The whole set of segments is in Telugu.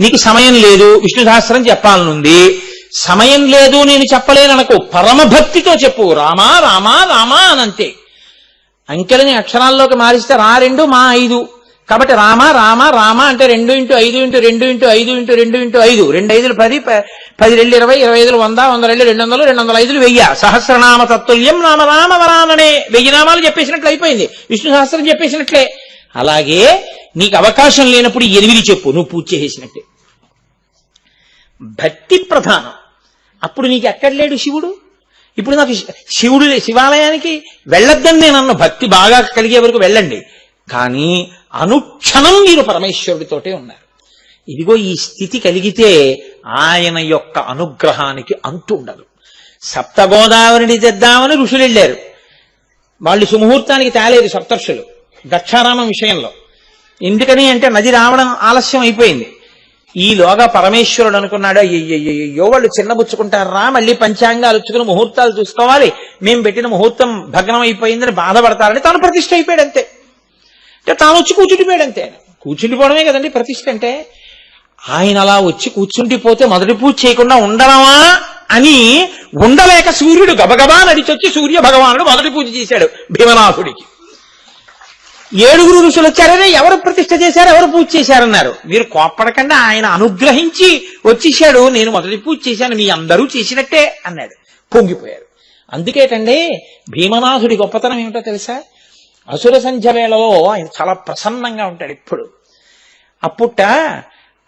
నీకు సమయం లేదు విష్ణు సహస్రం చెప్పాలనుంది సమయం లేదు నేను చెప్పలేననుకో పరమభక్తితో చెప్పు. రామా రామా రామా అనంతే అంకెలని అక్షరాల్లోకి మారిస్తే రా రెండు మా ఐదు. కాబట్టి రామ రామ రామ అంటే రెండు ఇంటూ ఐదు ఇంటూ రెండు ఇంటూ ఐదు ఇంటూ రెండు ఇంటూ ఐదు. రెండు ఐదులు పది పది రెండు ఇరవై ఇరవై ఐదులు వంద వంద రెండు రెండు వందలు రెండు వందల ఐదులు వెయ్యి. సహస్రనామ తత్తుల్యం నామ రామ వరాననే. వెయ్యి నామాలు చెప్పేసినట్లు అయిపోయింది. విష్ణు సహస్రం చెప్పేసినట్లే. అలాగే నీకు అవకాశం లేనప్పుడు ఎనిమిది చెప్పు నువ్వు పూజ చేసినట్టే భక్తి ప్రధానం. అప్పుడు నీకు ఎక్కడ లేడు శివుడు? ఇప్పుడు నాకు శివుడు శివాలయానికి వెళ్ళొద్దని నేను అన్న భక్తి బాగా కలిగే వరకు వెళ్ళండి. కానీ అనుక్షణం మీరు పరమేశ్వరుడితోటే ఉన్నారు. ఇదిగో ఈ స్థితి కలిగితే ఆయన యొక్క అనుగ్రహానికి అంతు ఉండదు. సప్తగోదావరిని తెద్దామని ఋషులు వెళ్ళారు. వాళ్ళు సుముహూర్తానికి తేలేదు సప్తర్షులు. దక్షారామం విషయంలో. ఎందుకని అంటే నది రావడం ఆలస్యం అయిపోయింది. ఈలోగా పరమేశ్వరుడు అనుకున్నాడు అయ్యో వాళ్ళు చిన్నబుచ్చుకుంటారా? మళ్ళీ పంచాంగాలు వచ్చుకుని ముహూర్తాలు చూసుకోవాలి. మేము పెట్టిన ముహూర్తం భగ్నం అయిపోయిందని బాధపడతారని తాను ప్రతిష్ఠ అయిపోయాడు అంతే అంటే తాను వచ్చి కూర్చుండిపోయాడు అంతే కూర్చుండిపోవడమే కదండి ప్రతిష్ఠ అంటే. ఆయన అలా వచ్చి కూర్చుండిపోతే మొదటి పూజ చేయకుండా ఉండడమా అని ఉండలేక సూర్యుడు గబగబా నడిచొచ్చి సూర్య భగవానుడు మొదటి పూజ చేశాడు భీమనాథుడికి. ఏడుగురు ఋషులు వచ్చారనే ఎవరు ప్రతిష్ట చేశారు ఎవరు పూజ చేశారన్నారు. మీరు కోప్పడకుండా ఆయన అనుగ్రహించి వచ్చేసాడు నేను మొదటి పూజ చేశాను మీ అందరూ చేసినట్టే అన్నాడు. పొంగిపోయారు. అందుకేటండి భీమనాథుడి గొప్పతనం ఏమిటో తెలుసా? అసుర సంధ్య వేళలో ఆయన చాలా ప్రసన్నంగా ఉంటాడు ఇప్పుడు. అప్పుట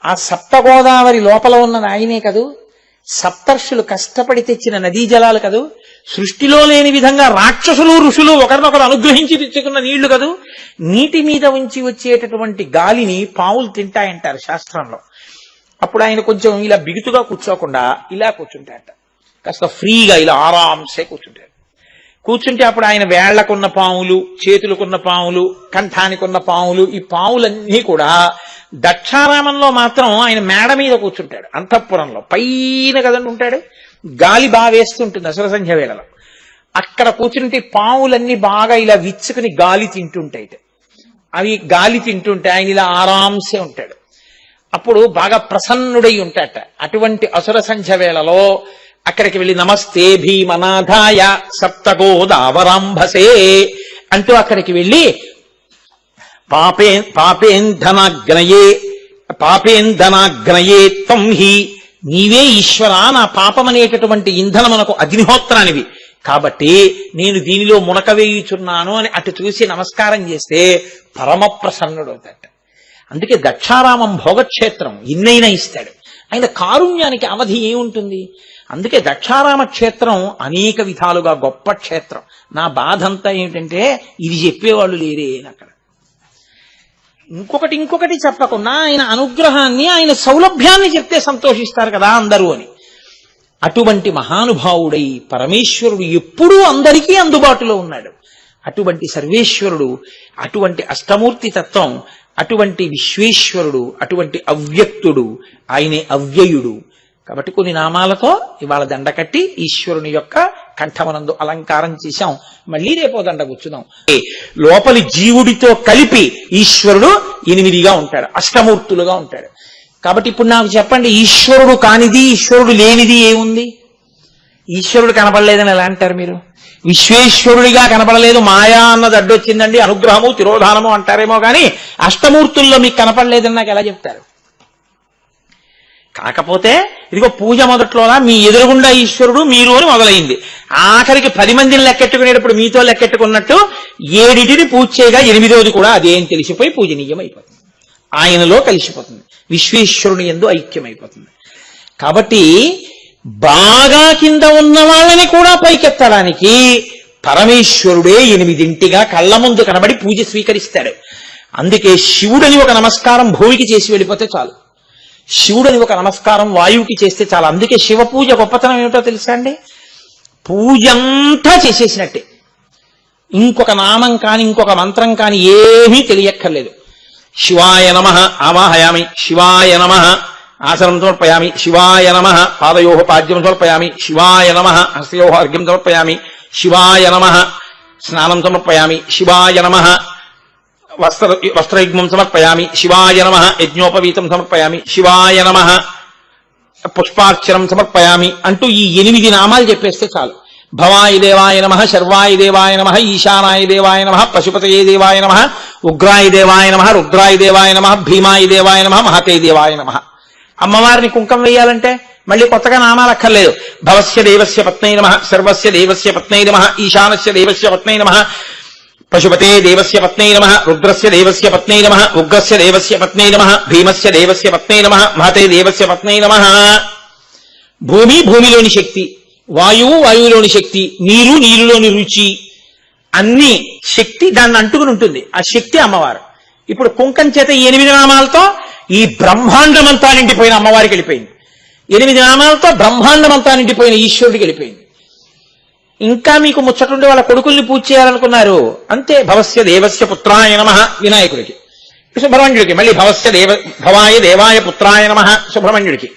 ఆ సప్తగోదావరి లోపల ఉన్నది ఆయనే కదూ? సప్తర్షులు కష్టపడి తెచ్చిన నదీ జలాలు కదూ? సృష్టిలో లేని విధంగా రాక్షసులు ఋషులు ఒకరినొకరు అనుగ్రహించి తెచ్చుకున్న నీళ్ళు కదూ? నీటి మీద ఉంచి వచ్చేటటువంటి గాలిని పావులు తింటాయంటారు శాస్త్రంలో. అప్పుడు ఆయన కొంచెం ఇలా బిగుతుగా కూర్చోకుండా ఇలా కూర్చుంటాడట. కాస్త ఫ్రీగా ఇలా ఆరాంసే కూర్చుంటాడు. కూర్చుంటే అప్పుడు ఆయన వేళ్ళకున్న పాములు చేతులకున్న పాములు కంఠానికున్న పాములు ఈ పాములన్నీ కూడా దక్షారామంలో మాత్రం ఆయన మేడ మీద కూర్చుంటాడు అంతఃపురంలో. పైన కదండి ఉంటాడు? గాలి బాగా వేస్తుంటుంది అసలు సంధ్య వేళలో. అక్కడ కూర్చుంటే పావులన్నీ బాగా ఇలా విచ్చుకుని గాలి తింటుంటాయి అవి గాలి తింటుంటే ఆయన ఇలా ఆరాంసే ఉంటాడు. అప్పుడు బాగా ప్రసన్నుడై ఉంటాట అటువంటి అసుర సంధ్య వేళలో అక్కడికి వెళ్ళి నమస్తే భీమనాథాయ సప్తగోదావరాంభసే అంటూ అక్కడికి వెళ్ళి పాపే పాపేంధనాగ్నయే పాపేంధనాగ్నయే త్వం హి. నీవే ఈశ్వర నా పాపం అనేటటువంటి ఇంధనమునకు అగ్నిహోత్రానివి. కాబట్టి నేను దీనిలో మునక వేయుచున్నాను అని అటు చూసి నమస్కారం చేస్తే పరమ ప్రసన్నుడవుతాడు. అందుకే దక్షారామం భోగక్షేత్రం ఇన్నైనా ఇస్తాడు. ఆయన కారుణ్యానికి అవధి ఏముంటుంది? అందుకే దక్షారామ క్షేత్రం అనేక విధాలుగా గొప్ప క్షేత్రం. నా బాధ అంతా ఏమిటంటే ఇది చెప్పేవాళ్ళు లేరే అక్కడ. ఇంకొకటి ఇంకొకటి చెప్పకుండా ఆయన అనుగ్రహాన్ని ఆయన సౌలభ్యాన్ని చెప్తే సంతోషిస్తారు కదా అందరూ అని. అటువంటి మహానుభావుడై పరమేశ్వరుడు ఎప్పుడూ అందరికీ అందుబాటులో ఉన్నాడు. అటువంటి సర్వేశ్వరుడు అటువంటి అష్టమూర్తి తత్వం అటువంటి విశ్వేశ్వరుడు అటువంటి అవ్యక్తుడు ఆయనే అవ్యయుడు. కాబట్టి కొన్ని నామాలతో ఇవాళ దండకట్టి ఈశ్వరుని యొక్క కంఠమనందు అలంకారం చేశాం. మళ్ళీ రేపో దండ కూర్చుదాం లోపలి జీవుడితో కలిపి ఈశ్వరుడు ఎనిమిదిగా ఉంటాడు. అష్టమూర్తులుగా ఉంటాడు. కాబట్టి ఇప్పుడు నాకు చెప్పండి ఈశ్వరుడు కానిది ఈశ్వరుడు లేనిది ఏముంది? ఈశ్వరుడు కనపడలేదని ఎలా అంటారు మీరు? విశ్వేశ్వరుడిగా కనపడలేదు మాయా అన్నది అడ్డొచ్చిందండి అనుగ్రహము తిరోధానము అంటారేమో కానీ అష్టమూర్తుల్లో మీకు కనపడలేదని నాకు ఎలా చెప్తారు? కాకపోతే ఇదిగో పూజ మొదట్లోనా మీ ఎదురుగుండా ఈశ్వరుడు మీరు అని మొదలైంది. ఆఖరికి పది మందిని లెక్కెట్టుకునేటప్పుడు మీతో లెక్కెట్టుకున్నట్టు ఏడిటిని పూజ చేయగా ఎనిమిదోది కూడా అదేం తెలిసిపోయి పూజనీయం అయిపోతుంది ఆయనలో కలిసిపోతుంది. విశ్వేశ్వరుని ఎందు ఐక్యమైపోతుంది. కాబట్టి బాగా కింద ఉన్న వాళ్ళని కూడా పైకెత్తడానికి పరమేశ్వరుడే ఎనిమిదింటిగా కళ్ళ ముందు కనబడి పూజ స్వీకరిస్తాడు. అందుకే శివుడని ఒక నమస్కారం భూమికి చేసి వెళ్ళిపోతే చాలు. శివుడని ఒక నమస్కారం వాయువుకి చేస్తే చాలా. అందుకే శివ పూజ గొప్పతనం ఏమిటో తెలుసా అండి? పూజంతా చేసేసినట్టే. ఇంకొక నామం కాని ఇంకొక మంత్రం కాని ఏమీ తెలియక్కర్లేదు. శివాయ నమ ఆవాహయామి శివాయ నమ ఆసనం సమర్పయామి శివాయ నమ పాదయో పాద్యం సమర్పయామి శివాయ నమ హస్తయో అర్ఘ్యం సమర్పయామి శివాయ నమ స్నానం సమర్పయామి శివాయ నమ వస్త్ర వస్త్రయుగ్మం సమర్పయామి. శివాయ నమ. యజ్ఞోపవీతం సమర్పయామి. శివాయ నమ. పుష్పార్చనం సమర్పయామి. అంటూ ఈ ఎనిమిది నామాలు చెప్పేస్తే చాలు. భవాయి దేవాయ నమ శర్వాయి దేవాయ నమ ఈశానాయ దేవాయ నమ పశుపతయే దేవాయ నమ ఉగ్రాయ దేవాయ నమ రుద్రాయ దేవాయ నమ భీమాయి దేవాయ నమ మహతే దేవాయ నమ. అమ్మవారిని కుంకం వేయాలంటే మళ్ళీ కొత్తగా నామాలు అక్కర్లేదు. భవస్య దేవస్య పత్నై నమ సర్వస్య దేవస్య పత్నై నమ ఈశానస్య దేవస్య పత్నై నమ పశుపతే దేవస్య పత్నై నమ రుద్రస్య దేవస్య పత్నై నమ ఉగ్రస్య దేవస్య పత్నై నమ భీమస్య దేవస్య పత్నై నమ మహతే దేవస్య పత్నై నమ. భూమి భూమిలోని శక్తి వాయువు వాయువులోని శక్తి నీరు నీరులోని రుచి అన్ని శక్తి దాన్ని అంటుకుని ఉంటుంది. ఆ శక్తి అమ్మవారు. ఇప్పుడు కుంకం చేత ఎనిమిది నామాలతో ఈ బ్రహ్మాండమంతా నిండిపోయిన అమ్మవారికి వెళ్ళిపోయింది. ఎనిమిది నామాలతో బ్రహ్మాండమంతా నిండిపోయిన ఈశ్వరుడికి వెళ్ళిపోయింది. ఇంకా మీకు ముచ్చటుండే వాళ్ళ కొడుకుల్ని పూజ చేయాలనుకున్నారు. అంతే భవస్య దేవస్య పుత్రాయ నమ వినాయకుడికి. సుబ్రహ్మణ్యుడికి మళ్ళీ భవస్య దేవ భవాయ దేవాయ పుత్రాయ నమ సుబ్రహ్మణ్యుడికి.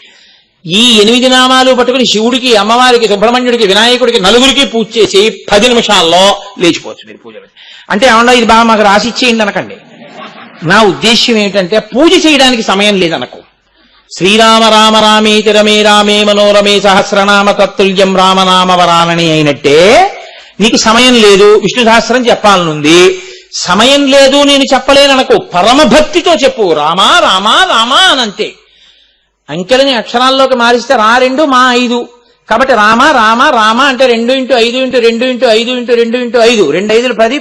ఈ ఎనిమిది నామాలు పట్టుకుని శివుడికి అమ్మవారికి సుబ్రహ్మణ్యుడికి వినాయకుడికి నలుగురికి పూజ చేసి పది నిమిషాల్లో లేచిపోవచ్చు మీరు పూజలు అంటే ఏమన్నా ఇది బాగా మాకు రాసిచ్చేయండి అనకండి. నా ఉద్దేశ్యం ఏంటంటే పూజ చేయడానికి సమయం లేదనకు. శ్రీరామ రామ రామేతి రమే రామే మనోరమే సహస్రనామ తత్తుల్యం రామనామ వరానని అయినట్టే నీకు సమయం లేదు విష్ణు సహస్రం చెప్పాలనుంది. సమయం లేదు నేను చెప్పలేననకు పరమభక్తితో చెప్పు. రామా రామా రామా అనంతే. అంకెలని అక్షరాల్లోకి మారిస్తే రా రెండు మా ఐదు. కాబట్టి రామ రామ రామ అంటే రెండు ఇంటూ ఐదు ఇంటూ రెండు ఇంటూ ఐదు ఇంటూ రెండు ఇంటూ ఐదు. రెండు ఐదులు పది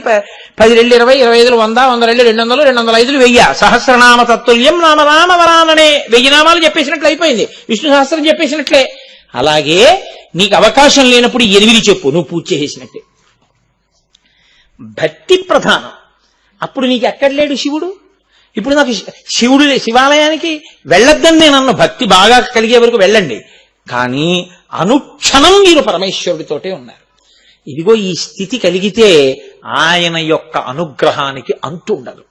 పది రెండు ఇరవై ఇరవై ఐదులు వంద వంద రెండు రెండు వందలు రెండు వందల ఐదులు వెయ్యి. సహస్రనామ తత్తుల్యం నామ రామ వరాననే. వెయ్యి నామాలు చెప్పేసినట్లు అయిపోయింది. విష్ణు సహస్రం చెప్పేసినట్లే. అలాగే నీకు అవకాశం లేనప్పుడు ఎనిమిది చెప్పు నువ్వు పూజ చేసేసినట్టే. భక్తి ప్రధానం. అప్పుడు నీకు ఎక్కడ లేడు శివుడు? ఇప్పుడు నాకు శివుడు శివాలయానికి వెళ్ళొద్దని నేను అన్న భక్తి బాగా కలిగే వరకు వెళ్ళండి. కానీ అనుక్షణం మీరు పరమేశ్వరుడితోటే ఉన్నారు. ఇదిగో ఈ స్థితి కలిగితే ఆయన యొక్క అనుగ్రహానికి అంతు ఉండదు.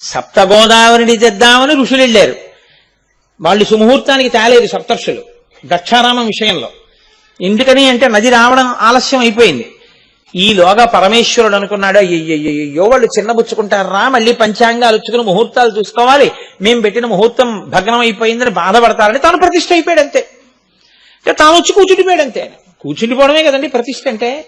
సప్తగోదావరిని తెద్దామని ఋషులు వెళ్ళారు వాళ్ళు సుముహూర్తానికి తేలేదు సప్తర్షులు దక్షారామం విషయంలో. ఎందుకని అంటే నది రావడం ఆలస్యం అయిపోయింది. ఈలోగా పరమేశ్వరుడు అనుకున్నాడు అయ్యో వాళ్ళు చిన్నబుచ్చుకుంటారా మళ్ళీ పంచాంగాలు వచ్చుకుని ముహూర్తాలు చూసుకోవాలి. మేము పెట్టిన ముహూర్తం భగ్నం అయిపోయిందని బాధపడతారని తాను ప్రతిష్ట అయిపోయాడు అంతే. తాను వచ్చి కూర్చుండిపోయాడు అంతే. కూర్చుండిపోవడమే కదండి ప్రతిష్ట అంటే.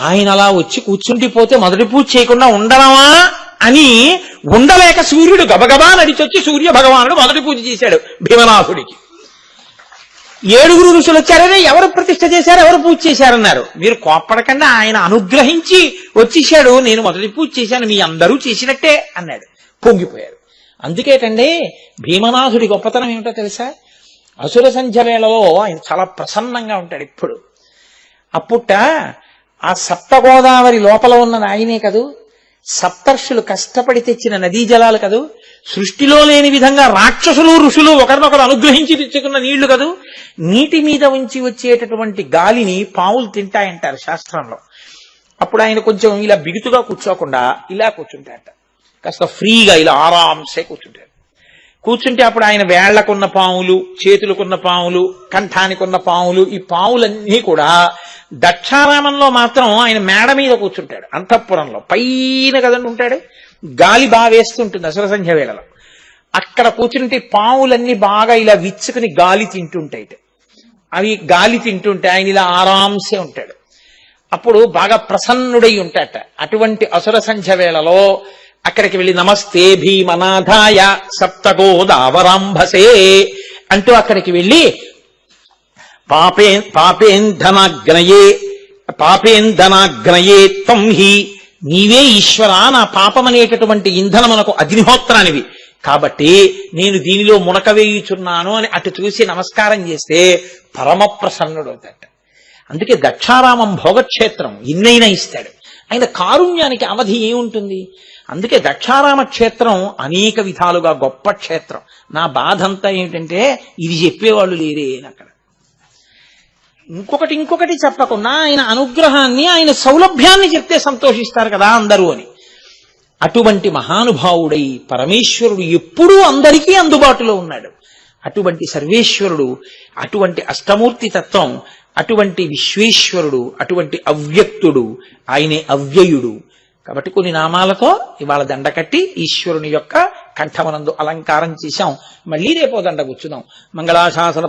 ఆయన అలా వచ్చి కూర్చుండిపోతే మొదటి పూజ చేయకుండా ఉండడమా అని ఉండలేక సూర్యుడు గబగబా నడిచొచ్చి సూర్య భగవానుడు మొదటి పూజ చేశాడు భీమనాథుడికి. ఏడుగురు ఋషులు వచ్చారనే ఎవరు ప్రతిష్ట చేశారు ఎవరు పూజ చేశారన్నారు. మీరు కోప్పడకుండా ఆయన అనుగ్రహించి వచ్చేసాడు నేను మొదటి పూజ చేశాను మీ అందరూ చేసినట్టే అన్నాడు. పొంగిపోయారు. అందుకేటండి భీమనాథుడి గొప్పతనం ఏమిటో తెలుసా? అసుర సంధ్య వేళలో ఆయన చాలా ప్రసన్నంగా ఉంటాడు ఇప్పుడు. అప్పుట ఆ సప్త గోదావరి లోపల ఉన్న ఆయనే కదూ? సప్తర్షులు కష్టపడి తెచ్చిన నదీ జలాలు కదూ? సృష్టిలో లేని విధంగా రాక్షసులు ఋషులు ఒకరినొకరు అనుగ్రహించి తెచ్చుకున్న నీళ్ళు కదూ? నీటి మీద ఉంచి వచ్చేటటువంటి గాలిని పావులు తింటాయంటారు శాస్త్రంలో. అప్పుడు ఆయన కొంచెం ఇలా బిగుతుగా కూర్చోకుండా ఇలా కూర్చుంటారట. కాస్త ఫ్రీగా ఇలా ఆరాంసే కూర్చుంటారు. కూర్చుంటే అప్పుడు ఆయన వేళ్ళకున్న పాములు చేతులకున్న పాములు కంఠానికున్న పాములు ఈ పాములన్నీ కూడా దక్షారామంలో మాత్రం ఆయన మేడ మీద కూర్చుంటాడు అంతఃపురంలో. పైన కదండి ఉంటాడు? గాలి బాగా వేస్తుంటుంది అసలు సంధ్య వేళలో. అక్కడ కూర్చుంటే పాములన్నీ బాగా ఇలా విచ్చుకుని గాలి తింటుంటాయి. అవి గాలి తింటుంటే ఆయన ఇలా ఆరాంసే ఉంటాడు. అప్పుడు బాగా ప్రసన్నుడై ఉంటాట అటువంటి అసుర సంధ్య వేళలో అక్కడికి వెళ్ళి నమస్తే భీమనాథాయ సప్తగోదావరాంభసే అంటూ అక్కడికి వెళ్ళి పాపే పాపేంధనాగ్నయే పాపేంధనాగ్నయే త్వం హి. నీవే ఈశ్వర నా పాపమనేటటువంటి ఇంధనమునకు అగ్నిహోత్రానివి. కాబట్టి నేను దీనిలో మునక వేయుచున్నాను అని అటు చూసి నమస్కారం చేస్తే పరమ ప్రసన్నుడవుతాడు అందుకే దక్షారామం భోగక్షేత్రం ఇన్నైనా ఇస్తాడు. ఆయన కారుణ్యానికి అవధి ఏముంటుంది? అందుకే దక్షారామ క్షేత్రం అనేక విధాలుగా గొప్ప క్షేత్రం. నా బాధ అంతా ఏమిటంటే ఇది చెప్పేవాళ్ళు లేరే అని అక్కడ. ఇంకొకటి ఇంకొకటి చెప్పకుండా ఆయన అనుగ్రహాన్ని ఆయన సౌలభ్యాన్ని చెప్తే సంతోషిస్తారు కదా అందరూ అని. అటువంటి మహానుభావుడై పరమేశ్వరుడు ఎప్పుడూ అందరికీ అందుబాటులో ఉన్నాడు. అటువంటి సర్వేశ్వరుడు అటువంటి అష్టమూర్తి తత్వం అటువంటి విశ్వేశ్వరుడు అటువంటి అవ్యక్తుడు ఆయనే అవ్యయుడు. కాబట్టి కొన్ని నామాలతో ఇవాళ దండ కట్టి ఈశ్వరుని యొక్క కంఠమనందు అలంకారం చేశాం. మళ్ళీ రేపో దండ కూర్చుదాం మంగళాశాసన